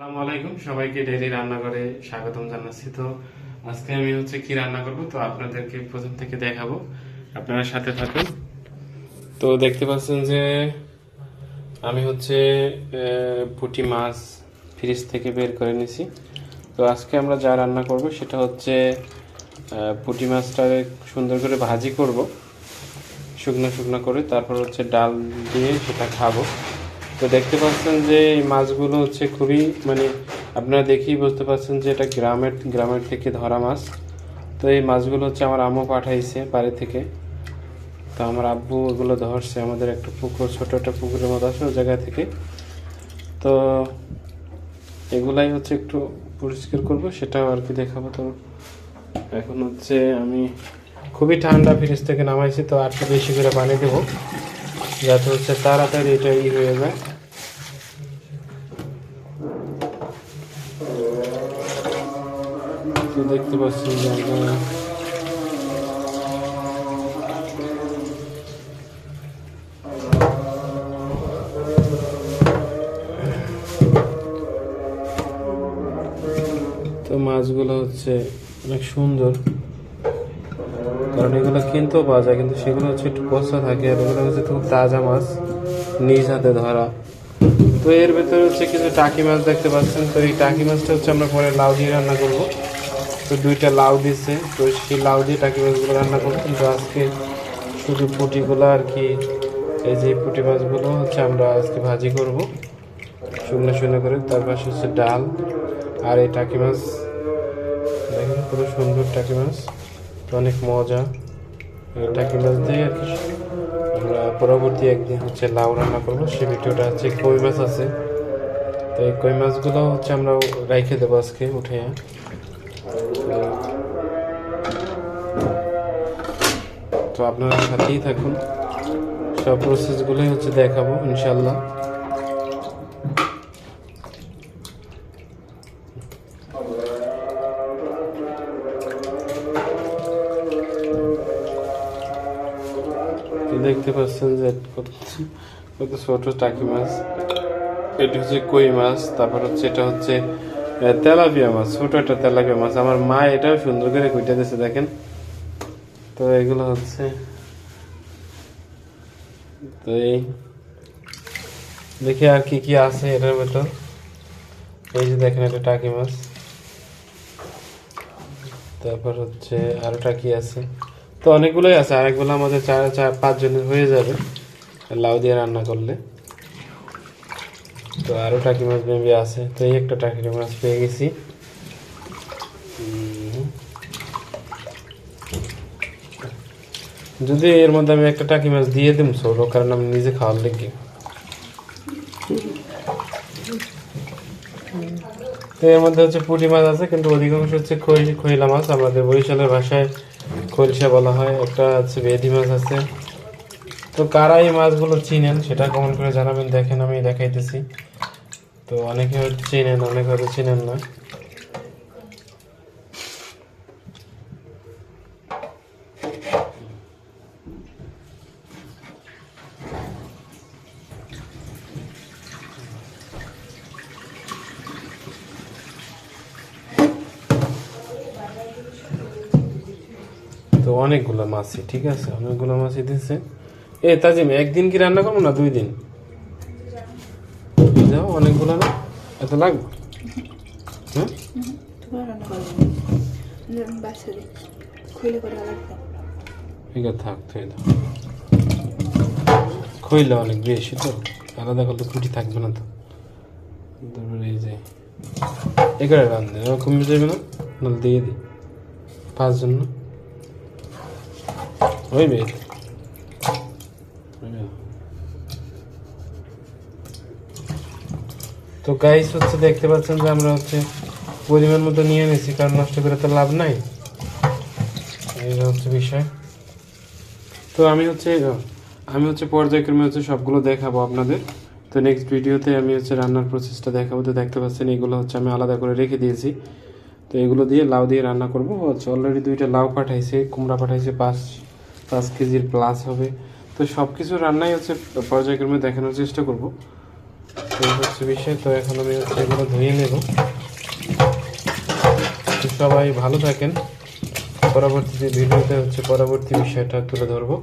আসসালামু আলাইকুম, সবাইকে ডেইলি রান্নাঘরে স্বাগতম জানাচ্ছি। তো আজকে আমি হচ্ছে কি রান্না করব, তো আপনাদেরকে প্রথম থেকে দেখাবো। আপনারা সাথে থাকুন। তো দেখতে পাচ্ছেন যে আমি হচ্ছে পুঁটি মাছ ফ্রিজ থেকে বের করে নিছি। তো আজকে আমরা যা রান্না করব সেটা হচ্ছে পুঁটি মাছটাকে সুন্দর করে ভাজি করব, শুকনো শুকনো করে, তারপর হচ্ছে ডাল দিয়ে সেটা খাব। তো দেখতে পাচ্ছেন যে এই মাছগুলো হচ্ছে খুবই মানে আপনারা দেখেই বুঝতে পারছেন যে এটা গ্রামের গ্রামের থেকে ধরা মাছ। তো এই মাছগুলো হচ্ছে আমার আম্মু পাঠাইছে বাড়ি থেকে। তো আমার আব্বু ওগুলো ধরছে, আমাদের একটা পুকুর, ছোট একটা পুকুরের মতো আছে ওই জায়গা থেকে। তো এগুলাই হচ্ছে একটু পরিষ্কার করব, সেটাও আর কি দেখাবো তো। এখন হচ্ছে আমি খুবই ঠান্ডা ফ্রিজ থেকে নামাইছি, তো আর বেশি করে পানি দেবো, যাতে হচ্ছে তাড়াতাড়ি এটা ই হয়ে যায়। তো দেখতে পাচ্ছি আমরা তো মাছগুলো হচ্ছে অনেক সুন্দর। কারণ এগুলো কিনতেও পাওয়া যায়, কিন্তু সেগুলো হচ্ছে একটু পচা থাকে আর এগুলো হচ্ছে খুব তাজা মাছ, নিজ হাতে ধরা। তো এর ভেতরে হচ্ছে কিছু টাকি মাছ দেখতে পাচ্ছেন। তো এই টাকি মাছটা হচ্ছে আমরা পরে লাউ দিয়ে রান্না করব। তো দুইটা লাউ দিচ্ছে তো সেই লাউ দিয়ে টাকি মাছগুলো রান্না করব কিন্তু আজকে শুধু পুঁটিগুলো আর কি, এই যে পুঁটি মাছগুলো হচ্ছে আমরা আজকে ভাজি করব। শুকনো শুকনো করে। তার পাশে হচ্ছে ডাল আর এই টাকি মাছ। দেখেন পুরো সুন্দর টাকি মাছ। তো অনেক মজা। টাকি মাছ দিয়ে আর কি আমরা পরবর্তী একদিন হচ্ছে লাউ রান্না করব। সেই ভিডিওটা হচ্ছে কই মাছ আছে। তো এই কই মাছগুলো হচ্ছে আমরা রাইখে দেবো আজকে উঠে। তো আপনারা সাথেই থাকুন। সব প্রসেসগুলোই হচ্ছে দেখাবো ইনশাল্লাহ দেখতে পাচ্ছেন যে ছোট টাকি মাছ। এটা হচ্ছে কই মাছ, তারপর হচ্ছে, এটা হচ্ছে তেলাপিয়া মাছ, ছোট একটা তেলাপিয়া মাছ। আমার মা এটাও সুন্দর করে কুইটা দিয়েছে দেখেন। তো এগুলো হচ্ছে, তো এই দেখি আর কি কি আছে এটার ভেতর। এই যে দেখেন এটা টাকি মাছ। তারপর হচ্ছে আরও টাকি আছে। তো অনেকগুলোই আছে, আরেকগুলো আমাদের চার চার পাঁচ জনের হয়ে যাবে, লাউ দিয়ে রান্না করলে। তো আরও টাকি মাছ মেবি আছে। তো এই একটা টাকি মাছ পেয়ে গেছি। যদি এর মধ্যে আমি একটা টাকি মাছ দিয়ে দিম ছোটো কারণ আমি নিজে খাওয়ার লেগে। তো এর মধ্যে হচ্ছে পুঁটি মাছ আছে, কিন্তু অধিকাংশ হচ্ছে খই খইলা মাছ। আমাদের বরিশালের ভাষায় খলসা বলা হয়। একটা হচ্ছে বেদি মাছ আছে। তো কারা এই মাছগুলো চিনেন, সেটা কমেন্ট করে জানাবেন, দেখেন, আমি দেখাইতেছি। তো অনেকে হয়তো চিনেন, অনেকে হয়তো চিনেন না। তো অনেকগুলো মাছই ঠিক আছে? অনেকগুলো মাছই দিচ্ছে এ তাজিম, একদিন কি রান্না করব না দুই দিন? যাও অনেকগুলো না এত লাগবে? ঠিক আছে, থাক তুই খইলে অনেক বেশি তো, আলাদা করলে খুঁটি থাকবে না তো। তারপরে এই যে এগারো রান্ধে কমে যাবে না? নাহলে দিয়ে দিই। পাঁচজন না? হইবে? হইবে। তো গাইস হচ্ছে দেখতে পাচ্ছেন যে আমরা হচ্ছে পরিমাণ মতো নিয়ে নিয়েছি কারণ নষ্ট করে তো লাভ নাই। এই হচ্ছে বিষয়। তো আমি হচ্ছে আমি হচ্ছে পর্যায়ক্রমে হচ্ছে সবগুলো দেখাবো আপনাদের। তো নেক্সট ভিডিওতে আমি হচ্ছে রান্নার প্রসেসটা দেখাবো। তো দেখতে পাচ্ছেন এগুলো হচ্ছে আমি আলাদা করে রেখে দিয়েছি। তো এগুলো দিয়ে লাউ দিয়ে রান্না করব। হচ্ছে অলরেডি দুইটা লাউ পাঠাইছে, কুমড়া পাঠাইছে, পাঁচ পাঁচ কেজির প্লাস হবে। তো সব কিছু রান্নাই হচ্ছে পর্যায়ক্রমে দেখানোর চেষ্টা করব। এই হচ্ছে বিষয়, তো এখন আমি হচ্ছে এগুলো ধুয়ে নেব। সবাই ভালো থাকেন। পরবর্তীতে ভিডিওতে হচ্ছে পরবর্তী বিষয়টা তুলে ধরবো।